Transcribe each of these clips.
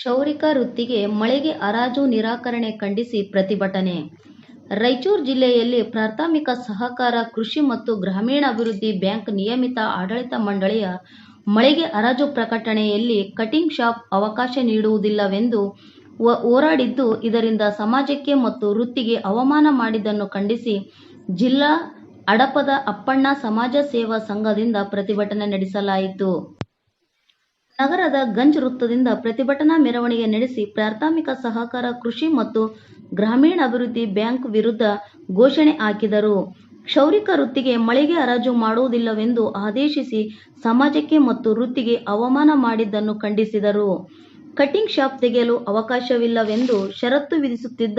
ಕ್ಷೌರಿಕ ವೃತ್ತಿಗೆ ಮಳೆಗೆ ಹರಾಜು ನಿರಾಕರಣೆ ಖಂಡಿಸಿ ಪ್ರತಿಭಟನೆ. ರಾಯಚೂರು ಜಿಲ್ಲೆಯಲ್ಲಿ ಪ್ರಾಥಮಿಕ ಸಹಕಾರ, ಕೃಷಿ ಮತ್ತು ಗ್ರಾಮೀಣಾಭಿವೃದ್ಧಿ ಬ್ಯಾಂಕ್ ನಿಯಮಿತ ಆಡಳಿತ ಮಂಡಳಿಯ ಮಳೆಗೆ ಹರಾಜು ಪ್ರಕಟಣೆಯಲ್ಲಿ ಕಟಿಂಗ್ ಶಾಪ್ ಅವಕಾಶ ನೀಡುವುದಿಲ್ಲವೆಂದು ಹೋರಾಡಿದ್ದು ಇದರಿಂದ ಸಮಾಜಕ್ಕೆ ಮತ್ತು ವೃತ್ತಿಗೆ ಅವಮಾನ ಮಾಡಿದ್ದನ್ನು ಖಂಡಿಸಿ ಜಿಲ್ಲಾ ಅಡಪದ ಅಪ್ಪಣ್ಣ ಸಮಾಜ ಸೇವಾ ಸಂಘದಿಂದ ಪ್ರತಿಭಟನೆ ನಡೆಸಲಾಯಿತು. ನಗರದ ಗಂಜ್ ವೃತ್ತದಿಂದ ಪ್ರತಿಭಟನಾ ಮೆರವಣಿಗೆ ನಡೆಸಿ ಪ್ರಾಥಮಿಕ ಸಹಕಾರ ಕೃಷಿ ಮತ್ತು ಗ್ರಾಮೀಣಾಭಿವೃದ್ಧಿ ಬ್ಯಾಂಕ್ ವಿರುದ್ಧ ಘೋಷಣೆ ಹಾಕಿದರು. ಕ್ಷೌರಿಕ ವೃತ್ತಿಗೆ ಮಳಿಗೆ ಹರಾಜು ಮಾಡುವುದಿಲ್ಲವೆಂದು ಆದೇಶಿಸಿ ಸಮಾಜಕ್ಕೆ ಮತ್ತು ವೃತ್ತಿಗೆ ಅವಮಾನ ಮಾಡಿದ್ದನ್ನು ಖಂಡಿಸಿದರು. ಕಟಿಂಗ್ ಶಾಪ್ ತೆಗೆಯಲು ಅವಕಾಶವಿಲ್ಲವೆಂದು ಷರತ್ತು ವಿಧಿಸುತ್ತಿದ್ದ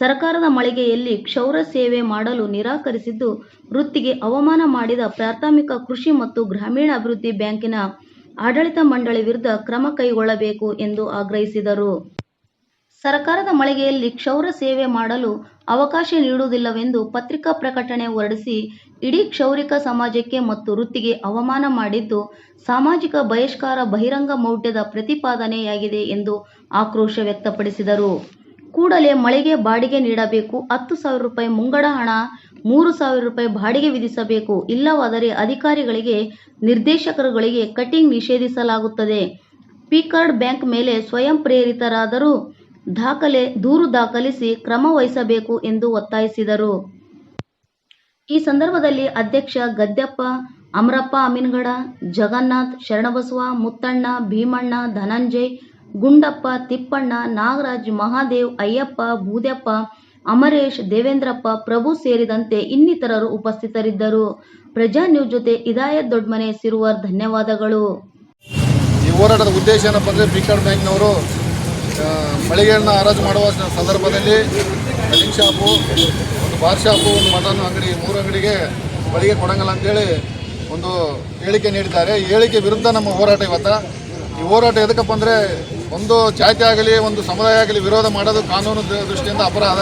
ಸರ್ಕಾರದ ಮಳಿಗೆಯಲ್ಲಿ ಕ್ಷೌರ ಸೇವೆ ಮಾಡಲು ನಿರಾಕರಿಸಿದ್ದು, ವೃತ್ತಿಗೆ ಅವಮಾನ ಮಾಡಿದ ಪ್ರಾಥಮಿಕ ಕೃಷಿ ಮತ್ತು ಗ್ರಾಮೀಣಾಭಿವೃದ್ಧಿ ಬ್ಯಾಂಕಿನ ಆಡಳಿತ ಮಂಡಳಿ ವಿರುದ್ಧ ಕ್ರಮ ಕೈಗೊಳ್ಳಬೇಕು ಎಂದು ಆಗ್ರಹಿಸಿದರು. ಸರ್ಕಾರದ ಮಳಿಗೆಯಲ್ಲಿ ಕ್ಷೌರ ಸೇವೆ ಮಾಡಲು ಅವಕಾಶ ನೀಡುವುದಿಲ್ಲವೆಂದು ಪತ್ರಿಕಾ ಪ್ರಕಟಣೆ ಹೊರಡಿಸಿ, ಇಡೀ ಕ್ಷೌರಿಕ ಸಮಾಜಕ್ಕೆ ಮತ್ತು ವೃತ್ತಿಗೆ ಅವಮಾನ ಮಾಡಿದ್ದು ಸಾಮಾಜಿಕ ಬಹಿಷ್ಕಾರ ಬಹಿರಂಗ ಮೌಢ್ಯದ ಪ್ರತಿಪಾದನೆಯಾಗಿದೆ ಎಂದು ಆಕ್ರೋಶ ವ್ಯಕ್ತಪಡಿಸಿದರು. ಕೂಡಲೇ ಮಳಿಗೆ ಬಾಡಿಗೆ ನೀಡಬೇಕು, ಹತ್ತು ಸಾವಿರ ರೂಪಾಯಿ ಮುಂಗಡ ಹಣ ಮೂರು ಸಾವಿರ ರೂಪಾಯಿ ಬಾಡಿಗೆ ವಿಧಿಸಬೇಕು. ಇಲ್ಲವಾದರೆ ಅಧಿಕಾರಿಗಳಿಗೆ, ನಿರ್ದೇಶಕರುಗಳಿಗೆ ಕಟಿಂಗ್ ನಿಷೇಧಿಸಲಾಗುತ್ತದೆ. ಪಿಕಾರ್ಡ್ ಬ್ಯಾಂಕ್ ಮೇಲೆ ಸ್ವಯಂ ಪ್ರೇರಿತರಾದರೂ ದಾಖಲೆ, ದೂರು ದಾಖಲಿಸಿ ಕ್ರಮ ವಹಿಸಬೇಕು ಎಂದು ಒತ್ತಾಯಿಸಿದರು. ಈ ಸಂದರ್ಭದಲ್ಲಿ ಅಧ್ಯಕ್ಷ ಗದ್ಯಪ್ಪ, ಅಮರಪ್ಪ ಅಮೀನ್ಗಡ, ಜಗನ್ನಾಥ್ ಶರಣಬಸವ, ಮುತ್ತಣ್ಣ, ಭೀಮಣ್ಣ, ಧನಂಜಯ್, ಗುಂಡಪ್ಪ ತಿಪ್ಪಣ್ಣ, ನಾಗರಾಜ್, ಮಹಾದೇವ್, ಅಯ್ಯಪ್ಪ ಬೂದ್ಯಪ್ಪ ಅಮರೇಶ್, ದೇವೇಂದ್ರಪ್ಪ, ಪ್ರಭು ಸೇರಿದಂತೆ ಇನ್ನಿತರರು ಉಪಸ್ಥಿತರಿದ್ದರು. ಪ್ರಜಾ ನ್ಯೂಸ್ ಜೊತೆ ಇದಾಯತ್ ದೊಡ್ಮನೆ ಸಿರುವರ್, ಧನ್ಯವಾದಗಳು. ಈ ಹೋರಾಟದ ಉದ್ದೇಶ ಏನಪ್ಪ ಅಂದರೆ ಪಿಕಾರ್ಡ್ ಬ್ಯಾಂಕ್ನವರು ಮಳಿಗೆಗಳನ್ನ ಹರಾಜು ಮಾಡುವ ಸಂದರ್ಭದಲ್ಲಿ ಕಟಿಂಗ್ ಶಾಪು, ಒಂದು ಬಾರ್ ಶಾಪು, ಒಂದು ಮಟನ್ ಅಂಗಡಿ, ಮೂರು ಅಂಗಡಿಗೆ ಮಳಿಗೆ ಕೊಡಂಗಿಲ್ಲ ಅಂತೇಳಿ ಒಂದು ಹೇಳಿಕೆ ನೀಡಿದ್ದಾರೆ. ಈ ಹೇಳಿಕೆ ವಿರುದ್ಧ ನಮ್ಮ ಹೋರಾಟ ಇವತ್ತು. ಈ ಹೋರಾಟ ಎದಕ್ಕಪ್ಪ ಅಂದರೆ ಒಂದು ಜಾತಿ ಆಗಲಿ ಒಂದು ಸಮುದಾಯ ಆಗಲಿ ವಿರೋಧ ಮಾಡೋದು ಕಾನೂನು ದೃಷ್ಟಿಯಿಂದ ಅಪರಾಧ.